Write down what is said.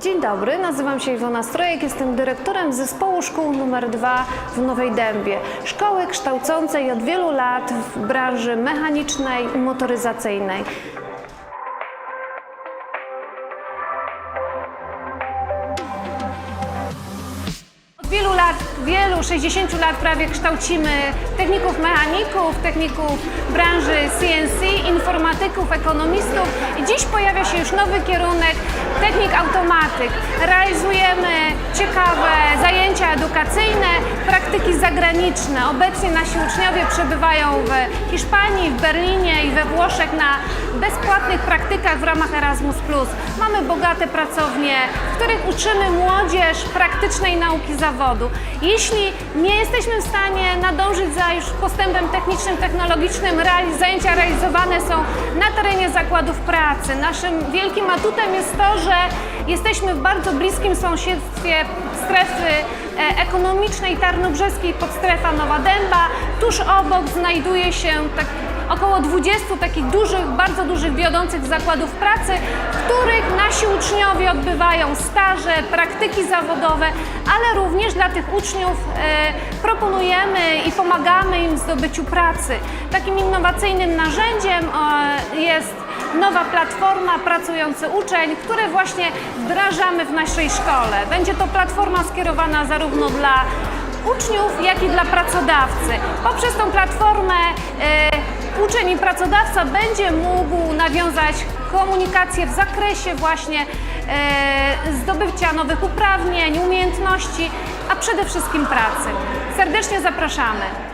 Dzień dobry, nazywam się Iwona Strojek, jestem dyrektorem zespołu szkół nr 2 w Nowej Dębie. Szkoły kształcącej od wielu lat w branży mechanicznej i motoryzacyjnej. Wielu lat, wielu, 60 lat prawie kształcimy techników mechaników, techników branży CNC, informatyków, ekonomistów i dziś pojawia się już nowy kierunek technik automatyk. Realizujemy ciekawe zajęcia edukacyjne, praktyki zagraniczne. Obecnie nasi uczniowie przebywają w Hiszpanii, w Berlinie i we Włoszech na bezpłatnych praktykach w ramach Erasmus+. Mamy bogate pracownie, w których uczymy młodzież praktycznej nauki zawodu. Jeśli nie jesteśmy w stanie nadążyć za już postępem technicznym, technologicznym, zajęcia realizowane są na terenie zakładów pracy. Naszym wielkim atutem jest to, że jesteśmy w bardzo bliskim sąsiedztwie strefy e, ekonomicznej Tarnobrzeskiej podstrefa Nowa Dęba. Tuż obok znajduje się tak około 20 takich dużych, bardzo dużych wiodących zakładów pracy, w których nasi uczniowie odbywają staże, praktyki zawodowe, ale również dla tych uczniów e, proponujemy i pomagamy im w zdobyciu pracy. Takim innowacyjnym narzędziem e, jest nowa platforma Pracujący Uczeń, które właśnie wdrażamy w naszej szkole. Będzie to platforma skierowana zarówno dla uczniów, jak i dla pracodawcy. Poprzez tą platformę e, uczeń i pracodawca będzie mógł nawiązać komunikację w zakresie właśnie e, zdobycia nowych uprawnień, umiejętności, a przede wszystkim pracy. Serdecznie zapraszamy.